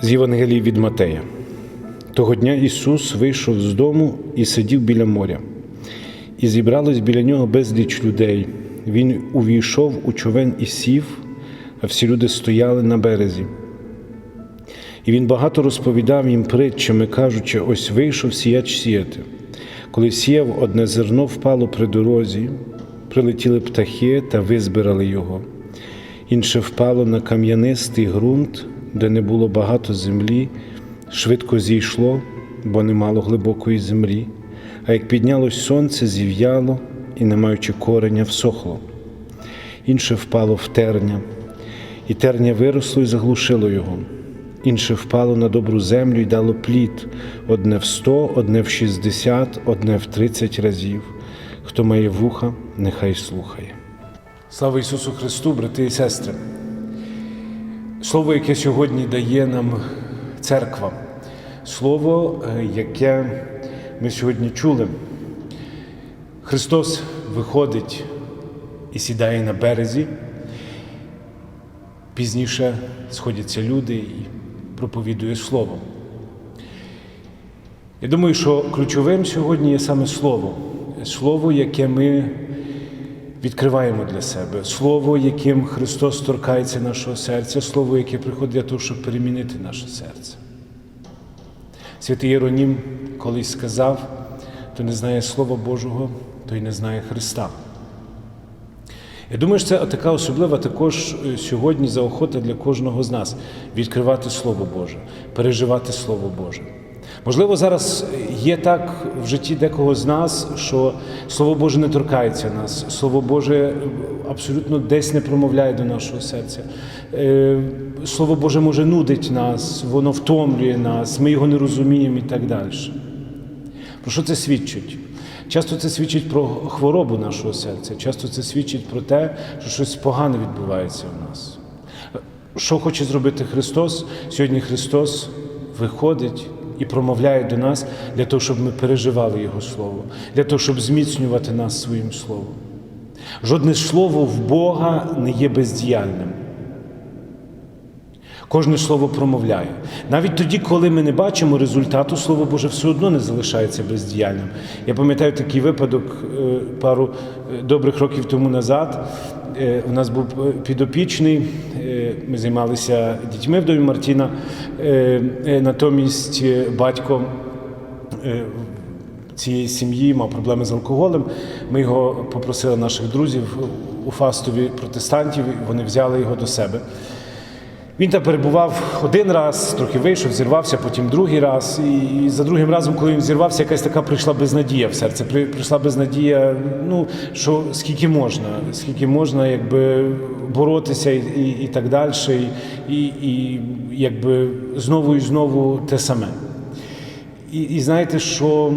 З Євангелії від Матея. Того дня Ісус вийшов з дому і сидів біля моря, і зібралось біля нього безліч людей. Він увійшов у човен і сів, а всі люди стояли на березі. І він багато розповідав їм притчами, кажучи: ось вийшов сіяч сіяти. Коли сіяв, одне зерно впало при дорозі, прилетіли птахи та визбирали його. Інше впало на кам'янистий ґрунт, де не було багато землі, швидко зійшло, бо не мало глибокої землі, а як піднялось сонце, зів'яло і, не маючи кореня, всохло. Інше впало в терня, і терня виросло і заглушило його. Інше впало на добру землю і дало плід одне в сто, одне в шістдесят, одне в тридцять разів. Хто має вуха, нехай слухає. Слава Ісусу Христу, брати і сестри! Слово, яке сьогодні дає нам церква, слово, е, яке ми сьогодні чули. Христос виходить і сідає на березі. Пізніше сходяться люди і проповідує Слово. Я думаю, що ключовим сьогодні є саме Слово, Слово, яке ми відкриваємо для себе, Слово, яким Христос торкається нашого серця, Слово, яке приходить для того, щоб перемінити наше серце. Святий Єронім колись сказав, хто не знає Слова Божого, той не знає Христа. Я думаю, що це така особлива також е, сьогодні заохота для кожного з нас відкривати Слово Боже, переживати Слово Боже. Можливо, зараз є так в житті декого з нас, що Слово Боже не торкається нас, Слово Боже абсолютно десь не промовляє до нашого серця. Е, Слово Боже може нудить нас, воно втомлює нас, ми його не розуміємо і так далі. Про що це свідчить? Часто це свідчить про хворобу нашого серця, часто це свідчить про те, що щось погане відбувається в нас. Що хоче зробити Христос? Сьогодні Христос виходить і промовляє до нас для того, щоб ми переживали Його Слово, для того, щоб зміцнювати нас своїм Словом. Жодне слово в Бога не є бездіяльним. Кожне слово промовляє. Навіть тоді, коли ми не бачимо результату, Слово Боже все одно не залишається бездіяльним. Я пам'ятаю такий випадок е, пару е, добрих років тому назад. Е, У нас був підопічний, ми займалися дітьми в домі Мартіна. Натомість батько цієї сім'ї мав проблеми з алкоголем. Ми його попросили наших друзів у фастові протестантів, вони взяли його до себе. Він там перебував один раз, трохи вийшов, зірвався, потім другий раз. І за другим разом, коли він зірвався, якась така прийшла безнадія в серце. Прийшла безнадія, ну що скільки можна, скільки можна, якби боротися і і, і так далі, і, і якби знову і знову те саме. І, і знаєте, що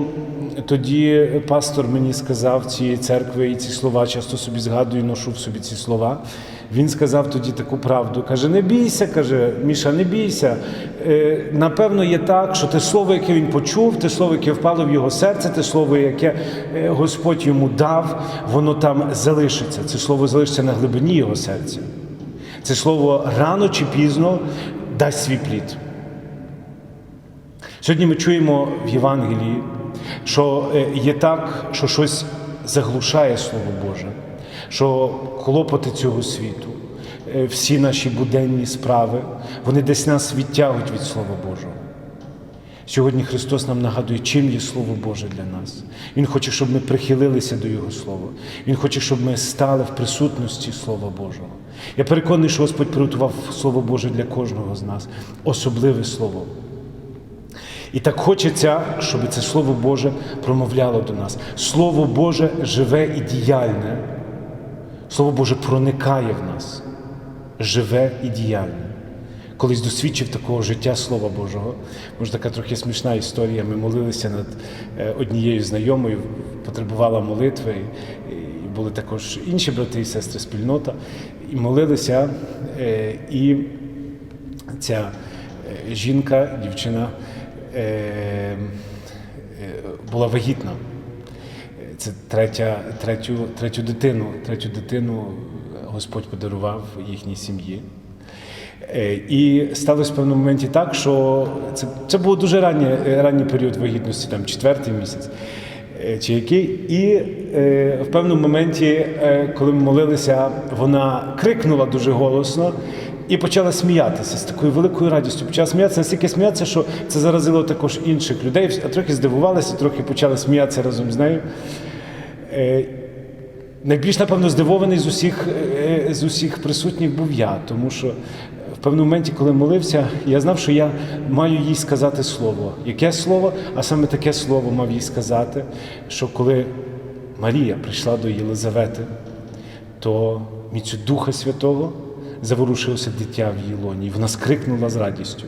тоді пастор мені сказав цієї церкви, і ці слова часто собі згадую, ношу в собі ці слова. Він сказав тоді таку правду. Каже: не бійся, каже, Міша, не бійся. Е, напевно, є так, що те слово, яке він почув, те слово, яке впало в його серце, те слово, яке е, Господь йому дав, воно там залишиться. Це слово залишиться на глибині його серця. Це слово рано чи пізно дасть свій плід. Сьогодні ми чуємо в Євангелії, що е, є так, що щось заглушає Слово Боже, що клопоти цього світу, е, всі наші буденні справи, вони десь нас відтягують від Слова Божого. Сьогодні Христос нам нагадує, чим є Слово Боже для нас. Він хоче, щоб ми прихилилися до Його Слова. Він хоче, щоб ми стали в присутності Слова Божого. Я переконаний, що Господь приготував Слово Боже для кожного з нас, особливе Слово. І так хочеться, щоб це Слово Боже промовляло до нас. Слово Боже живе і діяльне. Слово Боже проникає в нас, живе і діяльне. Колись досвідчив такого життя Слова Божого. Може, така трохи смішна історія. Ми молилися над однією знайомою, потребувала молитви, і були також інші брати і сестри, спільнота, і молилися. І ця жінка, дівчина була вагітна. Це третя, третю, третю дитину. Третю дитину Господь подарував їхній сім'ї. Е, І сталося в певному моменті так, що це, це був дуже ранній, ранній період вагітності, там четвертий місяць е, чи який. І е, в певному моменті, е, коли ми молилися, вона крикнула дуже голосно і почала сміятися з такою великою радістю. Почала сміятися, настільки сміятися, що це заразило також інших людей. А трохи здивувалися, трохи почали сміятися разом з нею. Е, Найбільш, напевно, здивований з усіх, е, з усіх присутніх був я, тому що в певному моменті, коли молився, я знав, що я маю їй сказати слово. Яке слово? А саме таке слово мав їй сказати, що коли Марія прийшла до Єлизавети, то міцю Духа Святого заворушилося дитя в її лоні, і вона скрикнула з радістю.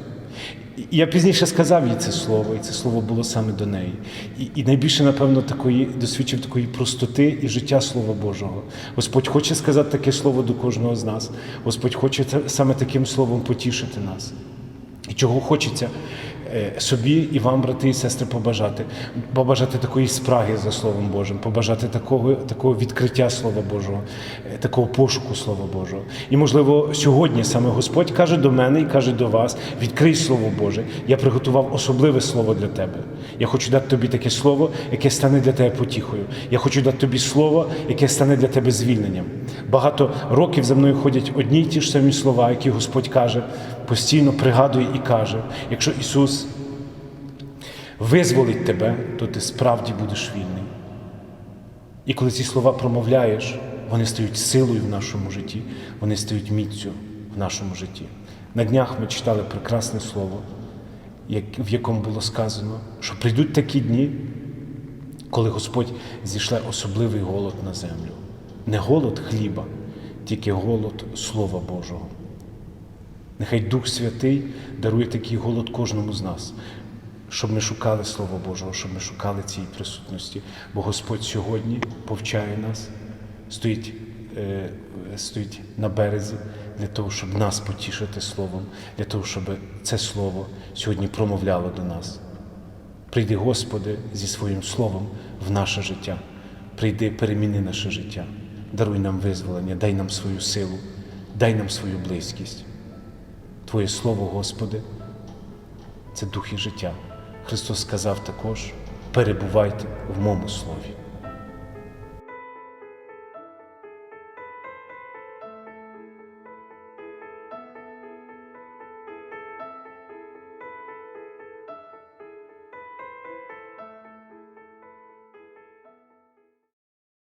Я пізніше сказав їй це слово, і це слово було саме до неї. І, і найбільше, напевно, такої досвідчив такої простоти і життя Слова Божого. Господь хоче сказати таке слово до кожного з нас. Господь хоче саме таким словом потішити нас. І чого хочеться собі і вам, брати і сестри, побажати. Побажати такої спраги за Словом Божим, побажати такого, такого відкриття Слова Божого, е, такого пошуку Слова Божого. І, можливо, сьогодні саме Господь каже до мене і каже до вас: відкрий Слово Боже. Я приготував особливе слово для тебе. Я хочу дати тобі таке слово, яке стане для тебе потіхою. Я хочу дати тобі слово, яке стане для тебе звільненням. Багато років за мною ходять одні й ті ж самі слова, які Господь каже, постійно пригадує і каже: якщо Ісус визволить тебе, то ти справді будеш вільний. І коли ці слова промовляєш, вони стають силою в нашому житті, вони стають міцю в нашому житті. На днях ми читали прекрасне слово, в якому було сказано, що прийдуть такі дні, коли Господь зійшле особливий голод на землю. Не голод хліба, тільки голод Слова Божого. Нехай Дух Святий дарує такий голод кожному з нас, щоб ми шукали Слово Божого, щоб ми шукали цієї присутності. Бо Господь сьогодні повчає нас, стоїть, е, стоїть на березі для того, щоб нас потішити Словом, для того, щоб це Слово сьогодні промовляло до нас. Прийди, Господи, зі своїм словом в наше життя. Прийди, переміни наше життя. Даруй нам визволення, дай нам свою силу, дай нам свою близькість. Твоє Слово, Господи, це дух і життя. Христос сказав також: перебувайте в моєму слові.